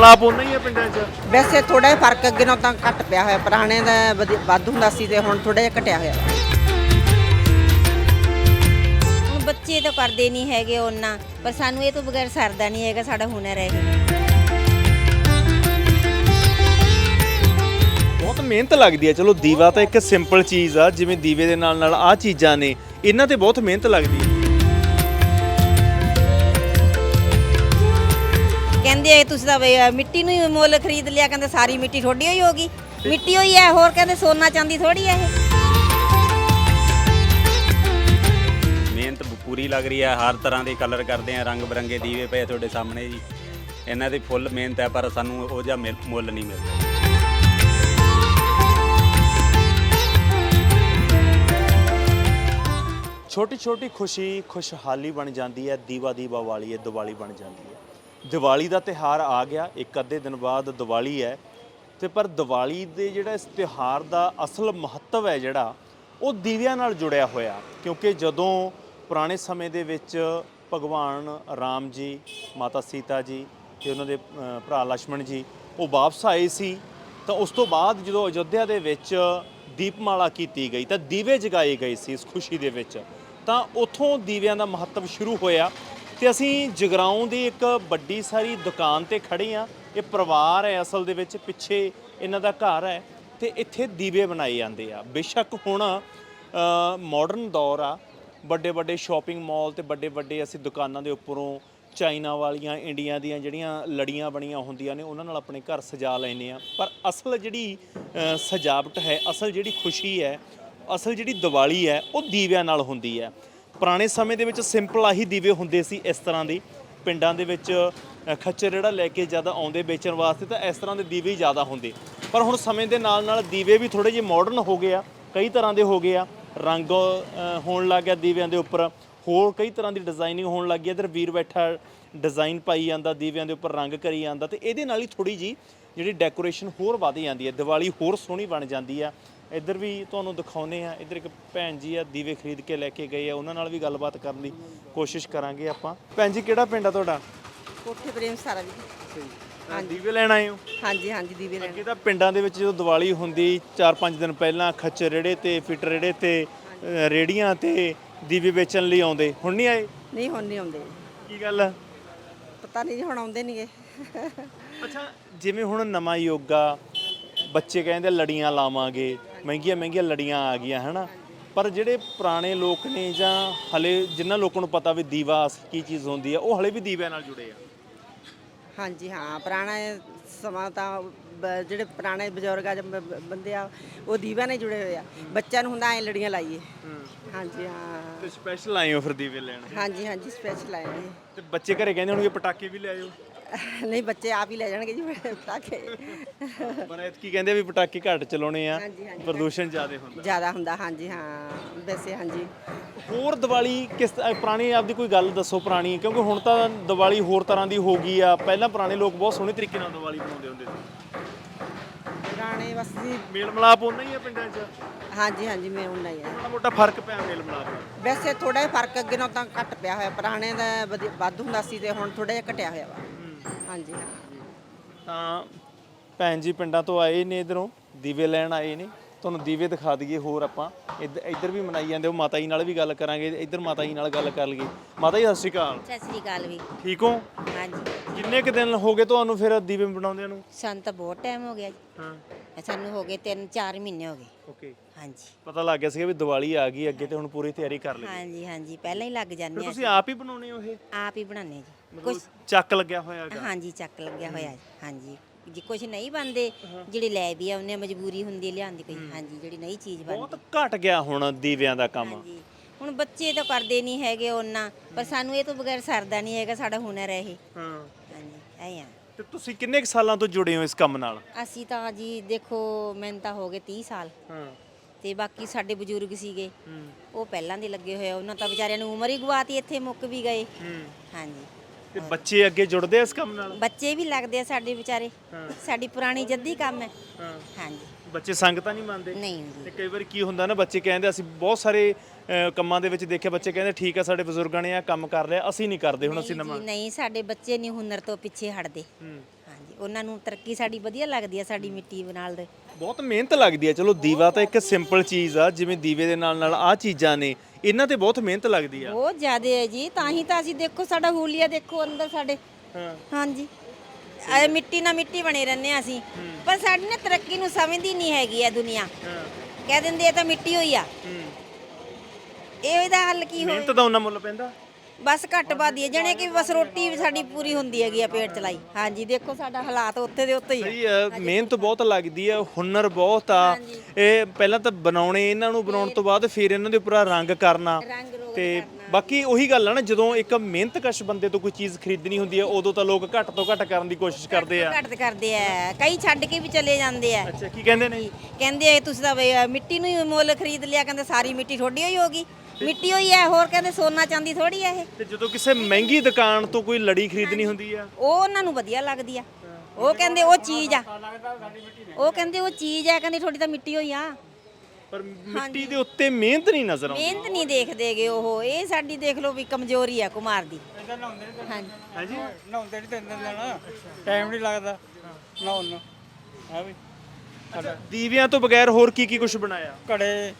ਮਲਾਪ ਉਹਨਾਂ ਹੀ ਆ ਪਿੰਡਾਂ 'ਚ? ਵੈਸੇ ਥੋੜਾ ਜਿਹਾ ਫ਼ਰਕ ਅੱਗੇ ਨਾਲੋਂ ਤਾਂ ਘੱਟ ਪਿਆ ਹੋਇਆ ਪੁਰਾਣੇ ਦਾ ਵਧੀ- ਵੱਧ ਹੁੰਦਾ ਸੀ ਤੇ ਹੁਣ ਥੋੜਾ ਜਿਹਾ ਘਟਿਆ ਹੋਇਆ। ਹੁਣ ਬੱਚੇ ਤਾਂ ਕਰਦੇ ਨਹੀਂ ਹੈਗੇ ਉਹਨਾਂ ਪਰ ਸਾਨੂੰ ਇਹ ਤੋਂ ਬਗੈਰ ਸਰਦਾ ਨਹੀਂ ਹੈਗਾ ਸਾਡਾ ਹੁਨਰ ਹੈ ਇਹ। ਬਹੁਤ ਮਿਹਨਤ ਲੱਗਦੀ ਹੈ। ਚਲੋ ਦੀਵਾ ਤਾਂ ਇੱਕ ਸਿੰਪਲ ਚੀਜ਼ ਆ ਜਿਵੇਂ ਦੀਵੇ ਦੇ ਨਾਲ ਨਾਲ ਆ ਚੀਜ਼ਾਂ ਨੇ ਇਹਨਾਂ ਤੇ ਬਹੁਤ ਮਿਹਨਤ ਲੱਗਦੀ ਹੈ। ਕਹਿੰਦੇ ਆ ਤੁਸੀਂ ਤਾਂ ਬਈ, ਅਹ, ਮਿੱਟੀ ਨੂੰ ਹੀ ਮੁੱਲ ਖਰੀਦ ਲਿਆ ਕਹਿੰਦੇ ਸਾਰੀ ਮਿੱਟੀ ਥੋੜੀ ਹੋਈ ਹੋਗੀ ਮਿੱਟੀ ਹੋਈ ਹੈ ਹੋਰ ਕਹਿੰਦੇ ਸੋਨਾ ਚਾਂਦੀ ਥੋੜੀ ਹੈ ਇਹ। ਮਿਹਨਤ ਪੂਰੀ ਲੱਗ ਰਹੀ ਹੈ ਹਰ ਤਰ੍ਹਾਂ ਦੇ ਕਲਰ ਕਰਦੇ ਆ ਰੰਗ ਬਰੰਗੇ ਦੀਵੇ ਪਏ ਤੁਹਾਡੇ ਸਾਹਮਣੇ ਜੀ। ਇਹਨਾਂ ਦੀ ਫੁੱਲ ਮਿਹਨਤ ਹੈ ਪਰ ਸਾਨੂੰ ਉਹ ਜਿਹਾ ਮਿਲ- ਮੁੱਲ ਨਹੀਂ ਮਿਲਦਾ ਛੋਟੀ ਛੋਟੀ ਖੁਸ਼ੀ ਖੁਸ਼ਹਾਲੀ ਬਣ ਜਾਂਦੀ ਹੈ ਦੀਵਾ ਦੀਵਾ ਵਾਲੀ ਹੈ ਦੀਵਾਲੀ ਬਣ ਜਾਂਦੀ ਹੈ। ਦੀਵਾਲੀ ਦਾ ਤਿਹਾਰ ਆ ਗਿਆ, ਇੱਕ ਅੱਧੇ ਦਿਨ ਬਾਅਦ ਦੀਵਾਲੀ ਹੈ। ਤੇ ਪਰ ਦੀਵਾਲੀ ਦੇ ਜਿਹੜਾ ਇਸ ਤਿਹਾਰ ਦਾ ਅਸਲ ਮਹੱਤਵ ਹੈ ਜਿਹੜਾ, ਉਹ ਦੀਵਿਆਂ ਨਾਲ ਜੁੜਿਆ ਹੋਇਆ। ਕਿਉਂਕਿ ਜਦੋਂ ਪੁਰਾਣੇ ਸਮੇਂ ਦੇ ਵਿੱਚ ਭਗਵਾਨ ਰਾਮ ਜੀ, ਮਾਤਾ ਸੀਤਾ ਜੀ ਤੇ ਉਹਨਾਂ ਦੇ ਭਰਾ ਲక్ష్మణ ਜੀ, ਉਹ ਵਾਪਸ ਆਏ ਸੀ, ਤਾਂ ਉਸ ਤੋਂ ਬਾਅਦ ਜਦੋਂ ਅਯੋਧਿਆ ਦੇ ਵਿੱਚ ਦੀਪਮਾਲਾ ਕੀਤੀ ਗਈ, ਤਾਂ ਦੀਵੇ ਜਗਾਏ ਗਏ ਸੀ ਇਸ ਖੁਸ਼ੀ ਦੇ ਵਿੱਚ। ਤਾਂ ਉਥੋਂ ਦੀਵਿਆਂ ਦਾ ਮਹੱਤਵ ਸ਼ੁਰੂ ਹੋਇਆ। ਤੇ ਅਸੀਂ ਜਗਰਾਉਂ ਦੀ ਇੱਕ ਵੱਡੀ ਸਾਰੀ ਦੁਕਾਨ ਤੇ ਖੜੇ ਆ ਇਹ ਪਰਿਵਾਰ ਹੈ ਅਸਲ ਦੇ ਵਿੱਚ, ਪਿੱਛੇ ਇਹਨਾਂ ਦਾ ਘਰ ਹੈ ਤੇ ਇੱਥੇ ਦੀਵੇ ਬਣਾਏ ਜਾਂਦੇ ਆ। ਬੇਸ਼ੱਕ ਹੁਣ ਮਾਡਰਨ ਦੌਰ ਆ। ਵੱਡੇ ਵੱਡੇ ਸ਼ਾਪਿੰਗ ਮਾਲ ਤੇ ਵੱਡੇ ਵੱਡੇ ਅਸੀਂ ਦੁਕਾਨਾਂ ਦੇ ਉੱਪਰੋਂ ਚਾਈਨਾ ਵਾਲੀਆਂ, ਇੰਡੀਆ ਦੀਆਂ ਜਿਹੜੀਆਂ ਲੜੀਆਂ ਬਣੀਆਂ ਹੁੰਦੀਆਂ ਨੇ, ਉਹਨਾਂ ਨਾਲ ਆਪਣੇ ਘਰ ਸਜਾ ਲੈਨੇ ਆ ਪਰ ਅਸਲ ਜਿਹੜੀ ਸਜਾਵਟ ਹੈ, ਅਸਲ ਜਿਹੜੀ ਖੁਸ਼ੀ ਹੈ, ਅਸਲ ਜਿਹੜੀ ਦੀਵਾਲੀ ਹੈ, ਉਹ ਦੀਵਿਆਂ ਨਾਲ ਹੁੰਦੀ ਹੈ। ਪੁਰਾਣੇ ਸਮੇਂ ਦੇ ਵਿੱਚ ਸਿੰਪਲ ਆਹੀ ਦੀਵੇ ਹੁੰਦੇ ਸੀ ਇਸ ਤਰ੍ਹਾਂ ਦੇ। ਪਿੰਡਾਂ ਦੇ ਵਿੱਚ ਖੱਚਰ ਜਿਹੜਾ ਲੈ ਕੇ ਜ਼ਿਆਦਾ ਆਉਂਦੇ ਵੇਚਣ ਵਾਸਤੇ ਤਾਂ ਇਸ ਤਰ੍ਹਾਂ ਦੇ ਦੀਵੇ ਹੀ ਜ਼ਿਆਦਾ ਹੁੰਦੇ। ਪਰ ਹੁਣ ਸਮੇਂ ਦੇ ਨਾਲ ਨਾਲ ਦੀਵੇ ਵੀ ਥੋੜੇ ਜਿਹੇ ਮਾਡਰਨ ਹੋ ਗਏ ਆ, ਕਈ ਤਰ੍ਹਾਂ ਦੇ ਹੋ ਗਏ ਆ। ਰੰਗ ਹੋਣ ਲੱਗ ਗਿਆ ਦੀਵਿਆਂ ਦੇ ਉੱਪਰ। ਹੋਰ ਕਈ ਤਰ੍ਹਾਂ ਦੀ ਡਿਜ਼ਾਈਨਿੰਗ ਹੋਣ ਲੱਗ ਗਈ। ਇਧਰ ਵੀਰ ਬੈਠਾ ਡਿਜ਼ਾਈਨ ਪਾਈ ਜਾਂਦਾ, ਦੀਵਿਆਂ ਦੇ ਉੱਪਰ ਰੰਗ ਕਰੀ ਜਾਂਦਾ ਤੇ ਇਹਦੇ ਨਾਲ ਹੀ ਥੋੜੀ ਜੀ ਜਿਹੜੀ ਡੈਕੋਰੇਸ਼ਨ ਹੋਰ ਵਧ ਜਾਂਦੀ ਹੈ। ਦੀਵਾਲੀ ਹੋਰ ਸੋਹਣੀ ਬਣ ਜਾਂਦੀ ਆ। ਇੱਧਰ ਵੀ ਤੁਹਾਨੂੰ ਦਿਖਾਉਨੇ ਆ ਇੱਧਰ ਇੱਕ ਭੈਣ ਜੀ ਆ ਦੀਵੇ ਖਰੀਦ ਕੇ ਲੈ ਕੇ ਗਏ ਆ। ਉਹਨਾਂ ਨਾਲ ਵੀ ਗੱਲਬਾਤ ਕਰਨ ਦੀ ਕੋਸ਼ਿਸ਼ ਕਰਾਂਗੇ ਆਪਾਂ। ਭੈਣ ਜੀ ਕਿਹੜਾ ਪਿੰਡ ਆ ਤੁਹਾਡਾ? ਕੋਠੇ ਪ੍ਰੇਮ ਸਾਰਾ ਵੀ ਹਾਂ ਦੀਵੇ ਲੈਣ ਆਏ ਹੋ? ਹਾਂਜੀ ਹਾਂਜੀ ਦੀਵੇ ਲੈਣ। ਅੱਗੇ ਤਾਂ ਪਿੰਡਾਂ ਦੇ ਵਿੱਚ ਜਦੋਂ ਦੀਵਾਲੀ ਹੁੰਦੀ 4-5 ਦਿਨ ਪਹਿਲਾਂ ਖੱਚਰ ਰੇੜੇ ਤੇ ਫਿੱਟ ਰੇੜੇ ਤੇ ਰੇੜੀਆਂ ਤੇ ਦੀਵੇ ਵੇਚਣ ਲਈ ਆਉਂਦੇ। ਹੁਣ ਨਹੀਂ ਆਏ? ਨਹੀਂ ਹੁਣ ਨਹੀਂ ਆਉਂਦੇ। ਕੀ ਗੱਲ ਆ? ਪਤਾ ਨਹੀਂ ਹੁਣ ਆਉਂਦੇ ਨਹੀਂਗੇ ਅੱਛਾ ਜਿਵੇਂ ਹੁਣ ਨਵਾਂ ਯੋਗਾ ਬੱਚੇ ਕਹਿੰਦੇ ਲੜੀਆਂ ਲਾਵਾਂਗੇ। ਮਹਿੰਗੀਆਂ ਮਹਿੰਗੀਆਂ ਲੜੀਆਂ ਆ ਗਈਆਂ ਹਨਾ? ਪਰ ਜਿਹੜੇ ਪੁਰਾਣੇ ਲੋਕ ਨੇ ਜਾਂ ਹਲੇ ਜਿਨ੍ਹਾਂ ਲੋਕਾਂ ਨੂੰ ਪਤਾ ਵੀ ਦੀਵਾ ਕੀ ਚੀਜ਼ ਹੁੰਦੀ ਆ ਉਹ ਹਲੇ ਵੀ ਦੀਵਿਆਂ ਨਾਲ ਜੁੜੇ ਆ। ਹਾਂਜੀ ਹਾਂ ਪੁਰਾਣਾ ਸਮਾਂ ਤਾਂ ਬ- ਜਿਹੜੇ ਪੁਰਾਣੇ ਬਜ਼ੁਰਗ ਆ ਜਾਂ ਬ- ਬ- ਬੰਦੇ ਆ ਉਹ ਦੀਵਾ ਨਾਲ ਜੁੜੇ ਹੋਏ ਆ। ਬੱਚਿਆਂ ਨੂੰ ਹੁੰਦਾ ਐ ਲੜੀਆਂ ਲਾਈਏ। ਹਾਂਜੀ ਹਾਂ। ਤੇ ਸਪੈਸ਼ਲ ਆਏ ਹੋ ਫਿਰ ਦੀਵੇ ਲੈਣ। ਹਾਂਜੀ ਹਾਂਜੀ ਸਪੈਸ਼ਲ ਆਏ ਨੇ। ਤੇ ਬੱਚੇ ਘਰੇ ਕਹਿੰਦੇ ਹੋਣਗੇ ਪਟਾਕੇ ਵੀ ਲੈ ਆਇਓ। ਨਹੀਂ ਬੱਚੇ ਆਪ ਹੀ ਲੈ ਜਾਣਗੇ ਜੀ ਪਟਾਕੇ। ਪਰ ਐਤਕੀ ਕਹਿੰਦੇ ਵੀ ਪਟਾਕੇ ਘੱਟ ਚਲਾਉਣੇ ਆ ਹਾਂਜੀ, ਹਾਂਜੀ। ਪ੍ਰਦੂਸ਼ਣ ਜ਼ਿਆਦਾ ਹੁੰਦਾ। ਜ਼ਿਆਦਾ ਹੁੰਦਾ ਹਾਂਜੀ ਹਾਂ ਵੈਸੇ ਹਾਂਜੀ। ਹੋਰ ਦੀਵਾਲੀ ਕਿਸ ਪੁਰਾਣੀ ਆਪਦੀ ਕੋਈ ਗੱਲ ਦੱਸੋ ਪੁਰਾਣੀ ਕਿਉਂਕਿ ਹੁਣ ਤਾਂ ਦੀਵਾਲੀ ਹੋਰ ਤਰ੍ਹਾਂ ਦੀ ਹੋ ਗਈ ਆ। ਪਹਿਲਾਂ ਪੁਰਾਣੇ ਲੋਕ ਬਹੁਤ ਸੋਹਣੇ ਤਰੀਕੇ ਨਾਲ ਦੀਵਾਲੀ ਮਨਾਉਂਦੇ ਹੁੰਦੇ ਸੀ। ਪੁਰਾਣੇ ਬਸ ਜੀ। ਮੇਲ ਮਲਾਪ ਉਹਨਾਂ ਹੀ ਆ ਪਿੰਡਾਂ 'ਚ। ਹਾਂਜੀ ਹਾਂਜੀ ਮੈਂ ਉਹਨਾਂ ਹੀ ਆ। ਮਾੜਾ ਮੋਟਾ ਫ਼ਰਕ ਪਿਆ ਮੇਲ ਮਲਾਪ ਦਾ ਵੈਸੇ ਥੋੜਾ ਜਿਹਾ ਫ਼ਰਕ ਅੱਗੇ ਨਾਲੋਂ ਤਾਂ ਘੱਟ ਪਿਆ ਹੋਇਆ। ਪੁਰਾਣੇ ਦਾ ਵਧੀ- ਵੱਧ ਹੁੰਦਾ ਸੀ ਤੇ ਹੁਣ ਥੋੜਾ ਜਿਹਾ ਘਟਿਆ ਹੋਇਆ ਵਾ। ਹਾਂਜੀ ਹਾਂ। ਤਾਂ ਭੈਣ ਜੀ ਪਿੰਡਾਂ ਤੋਂ ਆਏ ਨੇ ਇਧਰੋਂ ਦੀਵੇ ਲੈਣ ਆਏ ਨੇ। ਤੁਹਾਨੂੰ ਦੀਵੇ ਦਿਖਾ ਦਈਏ ਹੋਰ ਆਪਾਂ। ਇੱਧ- ਇੱਧਰ ਵੀ ਮਨਾਈ ਜਾਂਦੇ ਉਹ ਮਾਤਾ ਜੀ ਨਾਲ ਵੀ ਗੱਲ ਕਰਾਂਗੇ ਇੱਧਰ ਮਾਤਾ ਜੀ ਨਾਲ ਗੱਲ ਕਰ ਲਈਏ। ਮਾਤਾ ਜੀ ਸਤਿ ਸ਼੍ਰੀ ਅਕਾਲ। ਸਤਿ ਸ੍ਰੀ ਅਕਾਲ ਵੀ। ਠੀਕ ਹੋ? ਹਾਂਜੀ। ਕਿੰਨੇ ਕੁ ਦਿਨ ਹੋ ਗਏ ਤੁਹਾਨੂੰ ਫਿਰ ਦੀਵੇ ਬਣਾਉਂਦਿਆਂ ਨੂੰ? ਸਾਨੂੰ ਤਾਂ ਬਹੁਤ ਟਾਈਮ ਹੋ ਗਿਆ ਜੀ। ਹਾਂ। ਸਾਨੂੰ ਹੋ ਗਏ 3-4 ਮਹੀਨੇ ਹੋ ਗਏ। ਓਕੇ। ਹਾਂਜੀ। ਪਤਾ ਲੱਗ ਗਿਆ ਸੀਗਾ ਵੀ ਦੀਵਾਲੀ ਆ ਗਈ ਅੱਗੇ ਤੇ ਹੁਣ ਪੂਰੀ ਤਿਆਰੀ ਕਰ ਲਈ ਹਾਂਜੀ ਹਾਂਜੀ। ਪਹਿਲਾਂ ਹੀ ਲੱਗ ਜਾਂਦੇ ਆ ਤੁਸੀਂ ਆਪ ਹੀ ਬਣਾਉਣੇ ਹੋ ਇਹ? ਆਪ ਹੀ ਬਣਾਉਂਦੇ ਜੀ। ਕੁਝ ਚੱਕ ਲੱਗਿਆ ਹੋਇਆ ਹੈਗਾ। ਹਾਂਜੀ ਚੱਕ ਲੱਗਿਆ ਹੋਇਆ ਜੀ ਹਾਂਜੀ। ਜੇ ਕੁਝ ਨਹੀਂ ਬਣਦੇ ਜਿਹੜੇ ਲੈ ਵੀ ਆਉਂਦੇ ਆ ਮਜਬੂਰੀ ਹੁੰਦੀ ਹੈ ਲਿਆਉਣ ਦੀ ਕੋਈ ਹਾਂਜੀ ਜਿਹੜੀ ਨਹੀਂ ਚੀਜ਼ ਬਣਦੀ। ਬਹੁਤ ਘਟ ਗਿਆ ਹੁਣ ਦੀਵਿਆਂ ਦਾ ਕੰਮ। ਹਾਂਜੀ। ਹੁਣ ਬੱਚੇ ਤਾਂ ਕਰਦੇ ਨਹੀਂ ਹੈਗੇ ਉਹਨਾਂ ਪਰ ਸਾਨੂੰ ਇਹ ਤੋਂ ਬਗੈਰ ਸਰਦਾ ਨਹੀਂ ਹੈਗਾ ਸਾਡਾ ਹੁਨਰ ਹੈ ਇਹ। ਹਾਂ। ਹਾਂਜੀ ਐ ਆ। ਤੇ ਤੁਸੀਂ ਕਿੰਨੇ ਕੁ ਸਾਲਾਂ ਤੋਂ ਜੁੜੇ ਹੋ ਇਸ ਕੰਮ ਨਾਲ? ਅਸੀਂ ਤਾਂ ਜੀ ਦੇਖੋ ਮੈਨੂੰ ਤਾਂ ਹੋ ਗਏ 30 ਸਾਲ। ਹਾਂ। ਤੇ ਬਾਕੀ ਸਾਡੇ ਬਜ਼ੁਰਗ ਸੀਗੇ। ਹੂੰ। ਉਹ ਪਹਿਲਾਂ ਦੇ ਲੱਗੇ ਹੋਏ ਆ, ਉਹਨਾਂ ਤਾਂ ਵਿਚਾਰਿਆਂ ਨੂੰ ਉਮਰ ਹੀ ਗਵਾਤੀ ਇੱਥੇ ਮੁੱਕ ਵੀ ਗਏ। ਹੂੰ। ਹਾਂਜੀ। ਤੇ ਬੱਚੇ ਅੱਗੇ ਜੁੜਦੇ ਆ ਇਸ ਕੰਮ ਨਾਲ? ਬੱਚੇ ਵੀ ਲੱਗਦੇ ਆ ਸਾਡੇ ਵਿਚਾਰੇ। ਹਾਂ। ਸਾਡੀ ਪੁਰਾਣੀ ਜੱਦੀ ਕੰਮ ਹੈ। ਹਾਂ। ਹਾਂਜੀ। ਬੱਚੇ ਸੰਗਤਾਂ ਨਹੀਂ ਮੰਨਦੇ? ਨਹੀਂ ਤੇ ਕਈ ਵਾਰੀ ਕੀ ਹੁੰਦਾ ਨਾ ਬੱਚੇ ਕਹਿੰਦੇ ਅਸੀਂ ਬਹੁਤ ਸਾਰੇ ਅ, ਕੰਮਾਂ ਦੇ ਵਿੱਚ ਦੇਖਿਆ ਬੱਚੇ ਕਹਿੰਦੇ ਠੀਕ ਹੈ ਸਾਡੇ ਬਜ਼ੁਰਗਾਂ ਨੇ ਇਹ ਕੰਮ ਕਰ ਲਿਆ ਅਸੀਂ ਨਹੀਂ ਕਰਦੇ ਹੁਣ ਅਸੀਂ ਨਵਾਂ ਜੀ, ਨਹੀਂ ਸਾਡੇ ਬੱਚੇ ਨਹੀਂ ਹੁਨਰ ਤੋਂ ਪਿੱਛੇ ਹਟਦੇ। ਹਾਂਜੀ ਉਹਨਾਂ ਨੂੰ ਤਰੱਕੀ ਸਾਡੀ ਵਧੀਆ ਲੱਗਦੀ ਹੈ ਸਾਡੀ ਮਿੱਟੀ ਨਾਲ ਦੇ। ਬਹੁਤ ਮਿਹਨਤ ਲੱਗਦੀ ਹੈ ਚਲੋ ਦੀਵਾ ਤਾਂ ਇੱਕ ਸਿੰਪਲ ਚੀਜ਼ ਆ ਜਿਵੇਂ ਦੀਵੇ ਦੇ ਨਾਲ ਨਾਲ ਆ ਚੀਜ਼ਾਂ ਨੇ। ਇਹਨਾਂ ਤੇ ਬਹੁਤ ਮਿਹਨਤ ਲੱਗਦੀ ਆ। ਬਹੁਤ ਜ਼ਿਆਦੇ ਹੈ ਜੀ। ਤਾਂ ਹੀ ਤਾਂ ਅਸੀਂ ਦੇਖੋ ਸਾਡਾ ਹੂਲੀਆ ਦੇਖੋ ਅੰਦਰ ਸਾਡੇ। ਹਾਂ। ਹਾਂਜੀ। ਐ ਮਿੱਟੀ ਨਾਲ ਮਿੱਟੀ ਬਣੇ ਰਹਿੰਦੇ ਹਾਂ ਅਸੀਂ। ਪਰ ਸਾਡੀ ਨਾ ਤਰੱਕੀ ਨੂੰ ਸਮਝਦੀ ਨਹੀਂ ਹੈਗੀ ਹੈ ਦੁਨੀਆ। ਹਾਂ। ਕਹਿ ਦਿੰਦੇ ਇਹ ਤਾਂ ਮਿੱਟੀ ਹੋਈ ਆ। ਇਹ ਇਹਦਾ ਹੱਲ ਕੀ ਹੋਵੇ ਮਿਹਨਤ ਦਾ ਉਹਨਾਂ ਮੁੱਲ ਪੈਂਦਾ। ਬਸ ਘੱਟ ਬਾਦੀ ਹੈ ਜਣੇ ਕਿ ਬਸ ਰੋਟੀ ਸਾਡੀ ਪੂਰੀ ਹੁੰਦੀ ਹੈਗੀ ਆ ਪੇਟ ਚਲਾਈ ਹਾਂਜੀ ਦੇਖੋ ਸਾਡਾ ਹਾਲਾਤ ਉੱਥੇ ਦੇ ਉੱਤੇ ਹੀ ਆ। ਸਹੀ ਆ ਮਿਹਨਤ ਬਹੁਤ ਲੱਗਦੀ ਆ ਹੁਨਰ ਬਹੁਤ ਆ। ਇਹ ਪਹਿਲਾਂ ਤਾਂ ਬਣਾਉਣੇ ਇਹਨਾਂ ਨੂੰ ਬਣਾਉਣ ਤੋਂ ਬਾਅਦ ਫਿਰ ਇਹਨਾਂ ਦੇ ਉੱਪਰ ਰੰਗ ਕਰਨਾ। ਰੰਗ ਤੇ ਬਾਕੀ ਉਹੀ ਗੱਲ ਆ ਨਾ ਜਦੋਂ ਇੱਕ ਮਿਹਨਤਕਸ਼ ਬੰਦੇ ਤੋਂ ਕੋਈ ਚੀਜ਼ ਖਰੀਦਣੀ ਹੁੰਦੀ ਹੈ ਉਦੋਂ ਤਾਂ ਲੋਕ ਘੱਟ ਤੋਂ ਘੱਟ ਕਰਨ ਦੀ ਕੋਸ਼ਿਸ਼ ਕਰਦੇ ਆ। ਘੱਟ ਕਰਦੇ ਆ। ਕਈ ਛੱਡ ਕੇ ਵੀ ਚਲੇ ਜਾਂਦੇ ਆ। ਅੱਛਾ ਕੀ ਕਹਿੰਦੇ ਨੇ? ਕਹਿੰਦੇ ਆ ਤੁਸੀਂ ਤਾਂ ਮਿੱਟੀ ਨੂੰ ਹੀ ਮੁੱਲ ਖਰੀਦ ਲਿਆ ਕਹਿੰਦੇ ਸਾਰੀ ਮਿੱਟੀ ਥੋੜੀ ਹੋਈ ਹੋਗੀ ਮਿੱਟੀ ਹੋਈ ਹੈ ਹੋਰ ਕਹਿੰਦੇ ਸੋਨਾ ਚਾਂਦੀ ਥੋੜੀ ਹੈ ਇਹ। ਤੇ ਜਦੋਂ ਕਿਸੇ ਮਹਿੰਗੀ ਦੁਕਾਨ ਤੋਂ ਕੋਈ ਲੜੀ ਖਰੀਦਣੀ ਹੁੰਦੀ ਆ? ਉਹ ਉਹਨਾਂ ਨੂੰ ਵਧੀਆ ਲੱਗਦੀ ਆ। ਉਹ ਕਹਿੰਦੇ ਉਹ ਚੀਜ਼ ਆ। ਉਹ ਕਹਿੰਦੇ ਉਹ ਚੀਜ਼ ਆ ਕਹਿੰਦੇ ਥੋੜੀ ਤਾਂ ਮਿੱਟੀ ਹੋਈ ਆ। ਪਰ ਮਿੱਟੀ ਦੇ ਉੱਤੇ ਮਿਹਨਤ ਨਹੀਂ ਨਜ਼ਰ ਆਉਂਦੀ। ਮਿਹਨਤ ਨਹੀਂ ਦੇਖਦੇਗੇ ਉਹ। ਇਹ ਸਾਡੀ ਦੇਖ ਲਓ ਵੀ ਕਮਜ਼ੋਰੀ ਆ ਕੁਮਾਰ ਦੀ। ਹਾਂਜੀ। ਹਾਂਜੀ। ਨਹਾਉਂਦੇ ਨਹੀਂ ਤਿੰਨ ਦਿਨ ਲੈਣਾ। ਟਾਈਮ ਨਹੀਂ ਲੱਗਦਾ। ਨਹਾਉਣ ਨੂੰ। ਹੈ ਵੀ। ਦੀਵਿਆਂ ਤੋਂ ਬਗੈਰ ਹੋਰ ਕੀ ਕੀ ਕੁਝ ਬਣਾਇਆ? ਘੜੇ।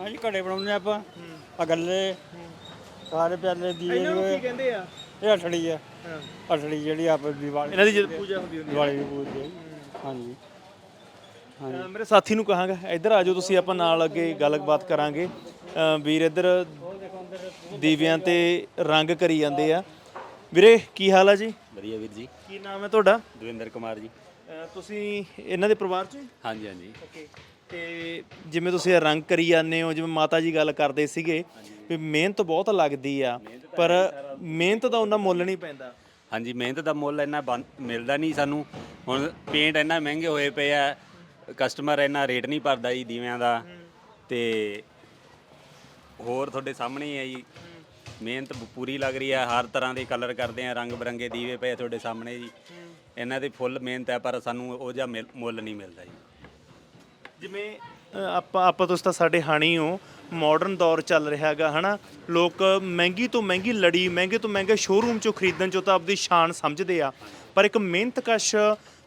ਹਾਂਜੀ ਘੜੇ ਬਣਾਉਂਦੇ ਆਪਾਂ। ਆ ਗੱਲੇ ਸਾਰੇ ਪਿਆਲੇ ਦੀਵੇ ਇਹਨਾਂ ਨੂੰ ਕੀ ਦੂਏ। ਕਹਿੰਦੇ ਆ? ਇਹ ਅਠੜੀ ਆ। ਅਠੜੀ ਜਿਹੜੀ ਆਪ ਦੀਵਾਲੀ ਇਹਨਾਂ ਦੀ ਜਦ ਪੂਜਾ ਹੁੰਦੀ ਹੁੰਦੀ ਦੀਵਾਲੀ ਦੀ ਪੂਜਦੇ ਹਾਂਜੀ। ਅ, ਮੇਰੇ ਸਾਥੀ ਨੂੰ ਕਹਾਂਗਾ ਇੱਧਰ ਆ ਜਾਓ ਤੁਸੀਂ ਆਪਾਂ ਨਾਲ ਅੱਗੇ ਗੱਲਬਾਤ ਕਰਾਂਗੇ। ਅ, ਵੀਰ ਇੱਧਰ ਦੀਵਿਆਂ ਤੇ ਰੰਗ ਕਰੀ ਜਾਂਦੇ ਆ। ਵੀਰੇ ਕੀ ਹਾਲ ਆ ਜੀ? ਵਧੀਆ ਵੀਰ ਜੀ। ਕੀ ਨਾਮ ਹੈ ਤੁਹਾਡਾ? ਦਵਿੰਦਰ ਕੁਮਾਰ ਜੀ। ਤੁਸੀਂ ਇਹਨਾਂ ਦੇ ਪਰਿਵਾਰ ਚ ਹਾਂਜੀ ਹਾਂਜੀ। ਓਕੇ ਤੇ ਜਿਵੇਂ ਤੁਸੀਂ ਇਹ ਰੰਗ ਕਰੀ ਜਾਂਦੇ ਹੋ, ਜਿਵੇਂ ਮਾਤਾ ਜੀ ਗੱਲ ਕਰਦੇ ਸੀਗੇ, ਵੀ ਮਿਹਨਤ ਬਹੁਤ ਲੱਗਦੀ ਆ, ਪਰ ਮਿਹਨਤ ਦਾ ਉਹਨਾਂ ਮੁੱਲ ਨਹੀਂ ਪੈਂਦਾ। ਹਾਂਜੀ, ਮਿਹਨਤ ਦਾ ਮੁੱਲ ਇੰਨਾ ਬਣ- ਮਿਲਦਾ ਨਹੀਂ ਸਾਨੂੰ। ਹੁਣ ਪੇਂਟ ਇੰਨਾ ਮਹਿੰਗੇ ਹੋਏ ਪਏ ਆ ਕਸਟਮਰ ਇੰਨਾ ਰੇਟ ਨਹੀਂ ਭਰਦਾ ਜੀ ਦੀਵਿਆਂ ਦਾ। ਤੇ ਹੋਰ ਤੁਹਾਡੇ ਸਾਹਮਣੇ ਹੀ ਹੈ ਜੀ। ਮਿਹਨਤ ਪ- ਪੂਰੀ ਲੱਗ ਰਹੀ ਹੈ ਹਰ ਤਰ੍ਹਾਂ ਦੇ ਕਲਰ ਕਰਦੇ ਆ, ਰੰਗ ਬਰੰਗੇ ਦੀਵੇ ਪਏ ਆ ਤੁਹਾਡੇ ਸਾਹਮਣੇ ਜੀ। ਇਹਨਾਂ ਦੀ ਫੁੱਲ ਮਿਹਨਤ ਹੈ ਪਰ ਸਾਨੂੰ ਉਹ ਜਿਹਾ ਮਿਲ- ਮੁੱਲ ਨਹੀਂ ਮਿਲਦਾ ਜੀ। ਜਿਵੇਂ ਅ, ਆਪਾਂ ਆਪਾਂ ਤੁਸੀਂ ਤਾਂ ਸਾਡੇ ਹਾਣੀ ਹੋ। ਮਾਡਰਨ ਦੌਰ ਚੱਲ ਰਿਹਾ ਹੈਗਾ ਹਨਾ? ਲੋਕ ਮਹਿੰਗੀ ਤੋਂ ਮਹਿੰਗੀ ਲੜੀ ਮਹਿੰਗੇ ਤੋਂ ਮਹਿੰਗੇ ਸ਼ੋਰੂਮ ਚੋਂ ਖਰੀਦਣ ਚੋਂ ਤਾਂ ਆਪਦੀ ਸ਼ਾਨ ਸਮਝਦੇ ਆ। ਪਰ ਇੱਕ ਮਿਹਨਤਕਸ਼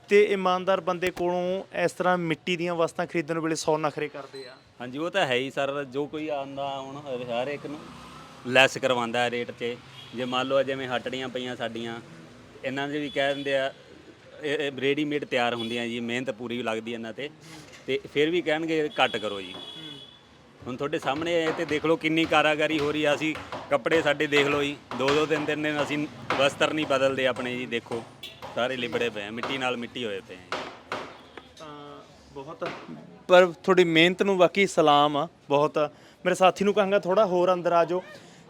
ਤੇ ਇਮਾਨਦਾਰ ਬੰਦੇ ਕੋਲੋਂ ਇਸ ਤਰ੍ਹਾਂ ਮਿੱਟੀ ਦੀਆਂ ਵਸਤਾਂ ਖਰੀਦਣ ਵੇਲੇ ਸੌ ਨਖਰੇ ਕਰਦੇ ਆ। ਹਾਂਜੀ ਉਹ ਤਾਂ ਹੈ ਹੀ ਸਰ। ਜੋ ਕੋਈ ਆਂਦਾ ਹੁਣ ਹਰ ਇੱਕ ਨੂੰ ਲੈਸ ਕਰਵਾਉਂਦਾ ਹੈ ਰੇਟ 'ਤੇ। ਜੇ ਮੰਨ ਲਓ ਜਿਵੇਂ ਹਟੜੀਆਂ ਪਈਆਂ ਸਾਡੀਆਂ ਇਹਨਾਂ ਦੇ ਵੀ ਕਹਿ ਦਿੰਦੇ ਆ ਇਹ ਰੈਡੀਮੇਡ ਤਿਆਰ ਹੁੰਦੀਆਂ ਜੀ ਮਿਹਨਤ ਪੂਰੀ ਲੱਗਦੀ ਇਹਨਾਂ ਤੇ। ਤੇ ਫਿਰ ਵੀ ਕਹਿਣਗੇ ਘੱਟ ਕਰੋ ਜੀ। ਹੁਣ ਤੁਹਾਡੇ ਸਾਹਮਣੇ ਇਹ ਤੇ ਦੇਖ ਲਓ ਕਿੰਨੀ ਕਾਰਾਗਰੀ ਹੋ ਰਹੀ ਆ। ਅਸੀਂ ਕੱਪੜੇ ਸਾਡੇ ਦੇਖ ਲਓ ਜੀ। ਦੋ ਦੋ ਤਿੰਨ ਤਿੰਨ ਦਿਨ ਅਸੀਂ ਵਸਤਰ ਨਹੀਂ ਬਦਲਦੇ ਆਪਣੇ ਜੀ ਦੇਖੋ। ਸਾਰੇ ਲਿਬੜੇ ਪਏ ਆ ਮਿੱਟੀ ਨਾਲ ਮਿੱਟੀ ਹੋਏ ਪਏ ਆ ਤਾਂ ਬਹੁਤ ਪਰ ਤੁਹਾਡੀ ਮਿਹਨਤ ਨੂੰ ਬਾਕੀ ਸਲਾਮ ਆ ਬਹੁਤ। ਮੇਰੇ ਸਾਥੀ ਨੂੰ ਕਹਾਂਗਾ ਥੋੜਾ ਹੋਰ ਅੰਦਰ ਆ ਜਾਓ।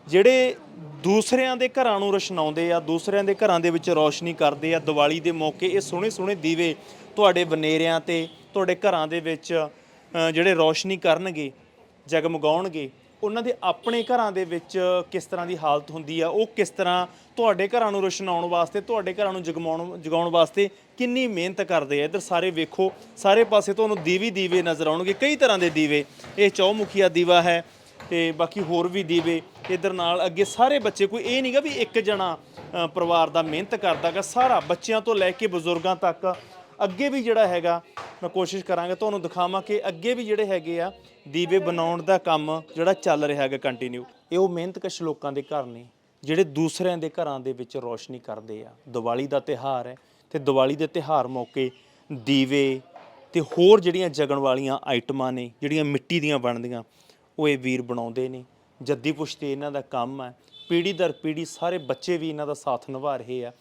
ਜਿਹੜੇ ਦੂਸਰਿਆਂ ਦੇ ਘਰਾਂ ਨੂੰ ਰੋਸ਼ਨਾਉਂਦੇ ਆ ਦੂਸਰਿਆਂ ਦੇ ਘਰਾਂ ਦੇ ਵਿੱਚ ਰੌਸ਼ਨੀ ਕਰਦੇ ਆ ਦੀਵਾਲੀ ਦੇ ਮੌਕੇ ਇਹ ਸੋਹਣੇ ਸੋਹਣੇ ਦੀਵੇ ਤੁਹਾਡੇ ਬਨੇਰਿਆਂ ਤੇ, ਤੁਹਾਡੇ ਘਰਾਂ ਦੇ ਵਿੱਚ ਜਿਹੜੇ ਰੌਸ਼ਨੀ ਕਰਨਗੇ, ਜਗਮਗਾਉਣਗੇ, ਉਹਨਾਂ ਦੇ ਆਪਣੇ ਘਰਾਂ ਦੇ ਵਿੱਚ ਕਿਸ ਤਰ੍ਹਾਂ ਦੀ ਹਾਲਤ ਹੁੰਦੀ ਆ? ਉਹ ਕਿਸ ਤਰ੍ਹਾਂ ਤੁਹਾਡੇ ਘਰਾਂ ਨੂੰ ਰੋਸ਼ਨਾਉਣ ਵਾਸਤੇ, ਤੁਹਾਡੇ ਘਰਾਂ ਨੂੰ ਜਗਮਾਉਣ, ਜਗਾਉਣ ਵਾਸਤੇ ਕਿੰਨੀ ਮਿਹਨਤ ਕਰਦੇ ਆ? ਇੱਧਰ ਸਾਰੇ ਵੇਖੋ, ਸਾਰੇ ਪਾਸੇ ਤੁਹਾਨੂੰ ਦੀਵੀ ਦੀਵੇ ਨਜ਼ਰ ਆਉਣਗੇ, ਕਈ ਤਰ੍ਹਾਂ ਦੇ ਦੀਵੇ। ਇਹ ਚੌਮੁਖੀਆ ਦੀਵਾ ਹੈ ਤੇ ਬਾਕੀ ਹੋਰ ਵੀ ਦੀਵੇ ਇੱਧਰ ਨਾਲ ਅੱਗੇ ਸਾਰੇ ਬੱਚੇ, ਕੋਈ ਇਹ ਨਹੀਂਗਾ ਵੀ ਇੱਕ ਜਣਾ ਪਰਿਵਾਰ ਦਾ ਮਿਹਨਤ ਕਰਦਾਗਾ, ਸਾਰਾ ਬੱਚਿਆਂ ਤੋਂ ਲੈ ਕੇ ਬਜ਼ੁਰਗਾਂ ਤੱਕ ਅੱਗੇ ਵੀ ਜਿਹੜਾ ਹੈਗਾ, ਮੈਂ ਕੋਸ਼ਿਸ਼ ਕਰਾਂਗਾ ਤੁਹਾਨੂੰ ਦਿਖਾਵਾਂ ਕਿ ਅੱਗੇ ਵੀ ਜਿਹੜੇ ਹੈਗੇ ਆ, ਦੀਵੇ ਬਣਾਉਣ ਦਾ ਕੰਮ ਜਿਹੜਾ ਚੱਲ ਰਿਹਾ ਹੈਗਾ ਕੰਟੀਨਿਊ ਇਹ ਉਹ ਮਿਹਨਤਕਸ਼ ਲੋਕਾਂ ਦੇ ਘਰ ਨੇ, ਜਿਹੜੇ ਦੂਸਰਿਆਂ ਦੇ ਘਰਾਂ ਦੇ ਵਿੱਚ ਰੋਸ਼ਨੀ ਕਰਦੇ ਆ। ਦੀਵਾਲੀ ਦਾ ਤਿਹਾਰ ਹੈ ਤੇ ਦੀਵਾਲੀ ਦੇ ਤਿਹਾਰ ਮੌਕੇ ਦੀਵੇ ਤੇ ਹੋਰ ਜਿਹੜੀਆਂ ਜਗਣ ਵਾਲੀਆਂ ਆਈਟਮਾਂ ਨੇ, ਜਿਹੜੀਆਂ ਮਿੱਟੀ ਦੀਆਂ ਬਣਦੀਆਂ, ਉਹ ਇਹ ਵੀਰ ਬਣਾਉਂਦੇ ਨੇ। ਜੱਦੀ ਪੁਸ਼ਤੇ ਇਹਨਾਂ ਦਾ ਕੰਮ ਹੈ, ਪੀੜ੍ਹੀ ਦਰ ਪੀੜ੍ਹੀ ਸਾਰੇ ਬੱਚੇ ਵੀ ਇਹਨਾਂ ਦਾ ਸਾਥ ਨਿਭਾ ਰਹੇ ਆ।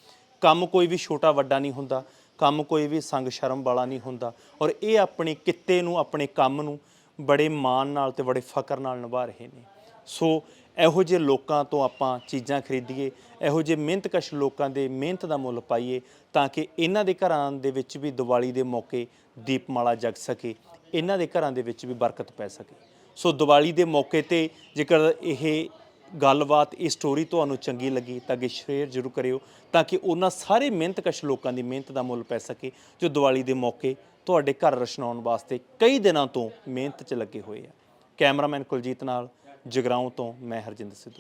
ਕੰਮ ਕੋਈ ਵੀ ਛੋਟਾ ਵੱਡਾ ਨਹੀਂ ਹੁੰਦਾ ਕੰਮ ਕੋਈ ਵੀ ਸੰਗ ਸ਼ਰਮ ਵਾਲਾ ਨਹੀਂ ਹੁੰਦਾ। ਔਰ ਇਹ ਆਪਣੇ ਕਿੱਤੇ ਨੂੰ, ਆਪਣੇ ਕੰਮ ਨੂੰ ਬੜੇ ਮਾਣ ਨਾਲ ਤੇ ਬੜੇ ਫਕਰ ਨਾਲ ਨਿਭਾ ਰਹੇ ਨੇ। ਸੋ ਇਹੋ ਜਿਹੇ ਲੋਕਾਂ ਤੋਂ ਆਪਾਂ ਚੀਜ਼ਾਂ ਖਰੀਦੀਏ, ਇਹੋ ਜਿਹੇ ਮਿਹਨਤਕਸ਼ ਲੋਕਾਂ ਦੇ ਮਿਹਨਤ ਦਾ ਮੁੱਲ ਪਾਈਏ ਤਾਂ ਕਿ ਇਹਨਾਂ ਦੇ ਘਰਾਂ ਦੇ ਵਿੱਚ ਵੀ ਦੀਵਾਲੀ ਦੇ ਮੌਕੇ ਦੀਪਮਾਲਾ ਜਗ ਸਕੇ, ਇਹਨਾਂ ਦੇ ਘਰਾਂ ਦੇ ਵਿੱਚ ਵੀ ਬਰਕਤ ਪੈ ਸਕੇ। ਸੋ ਦੀਵਾਲੀ ਦੇ ਮੌਕੇ ਤੇ ਜੇਕਰ ਇਹ ਗੱਲਬਾਤ, ਇਹ ਸਟੋਰੀ ਤੁਹਾਨੂੰ ਚੰਗੀ ਲੱਗੀ ਤਾਂ ਅੱਗੇ ਸ਼ੇਅਰ ਜ਼ਰੂਰ ਕਰਿਓ ਤਾਂ ਕਿ ਉਹਨਾਂ ਸਾਰੇ ਮਿਹਨਤਕਸ਼ ਲੋਕਾਂ ਦੀ ਮਿਹਨਤ ਦਾ ਮੁੱਲ ਪੈ ਸਕੇ ਜੋ ਦੀਵਾਲੀ ਦੇ ਮੌਕੇ ਤੁਹਾਡੇ ਘਰ ਰਸ਼ਨਾਉਣ ਵਾਸਤੇ ਕਈ ਦਿਨਾਂ ਤੋਂ ਮਿਹਨਤ 'ਚ ਲੱਗੇ ਹੋਏ ਆ। ਕੈਮਰਾਮੈਨ ਕੁਲਜੀਤ ਨਾਲ ਜਗਰਾਉਂ ਤੋਂ ਮੈਂ ਹਰਜਿੰਦਰ ਸਿੱਧੂ।